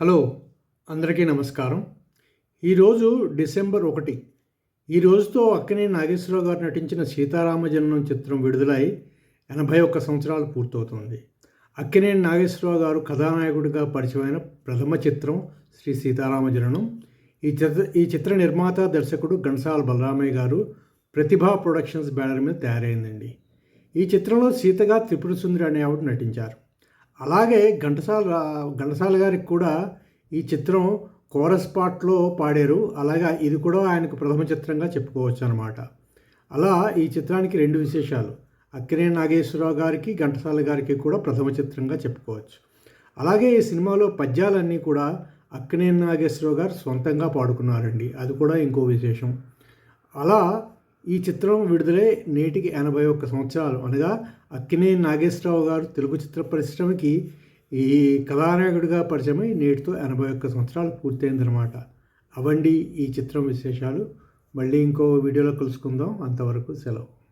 Hello అందరికీ నమస్కారం. ఈరోజు డిసెంబర్ ఒకటి. ఈ రోజుతో అక్కనే నాగేశ్వరరావు గారు నటించిన సీతారామజననం చిత్రం విడుదలై ఎనభై ఒక్క సంవత్సరాలు పూర్తవుతుంది. అక్కినేని నాగేశ్వరరావు గారు కథానాయకుడిగా పరిచయమైన ప్రథమ చిత్రం శ్రీ సీతారామజననం ఈ చిత్ర ఈ చిత్ర నిర్మాత దర్శకుడు గణసాల బలరామయ్య గారు ప్రతిభా ప్రొడక్షన్స్ బ్యానర్ మీద తయారైందండి. ఈ చిత్రంలో సీతగా త్రిపుర సుందరి అనే ఆవిడ నటించారు. అలాగే ఘంటసాల రా- ఘంటసాల గారికి కూడా ఈ చిత్రం కోరస్ పాట్లో పాడారు. అలాగా ఇది కూడా ఆయనకు ప్రథమ చిత్రంగా చెప్పుకోవచ్చు అనమాట అలా ఈ చిత్రానికి రెండు విశేషాలు. అక్కినే నాగేశ్వరరావు గారికి ఘంటసాల గారికి కూడా ప్రథమ చిత్రంగా చెప్పుకోవచ్చు. అలాగే ఈ సినిమాలో పద్యాలన్నీ కూడా అక్కినే నాగేశ్వరరావు గారు సొంతంగా పాడుకున్నారండి. అది కూడా ఇంకో విశేషం. అలా ఈ చిత్రం విడుదలై నేటికి ఎనభై ఒక్క సంవత్సరాలు. అనగా అక్కినే నాగేశ్వరరావు గారు తెలుగు చిత్ర పరిశ్రమకి ఈ కథానాయకుడిగా పరిచయమై నేటితో ఎనభై ఒక్క సంవత్సరాలు పూర్తయిందనమాట అవండి ఈ చిత్రం విశేషాలు. మళ్ళీ ఇంకో వీడియోలో కలుసుకుందాం. అంతవరకు సెలవు.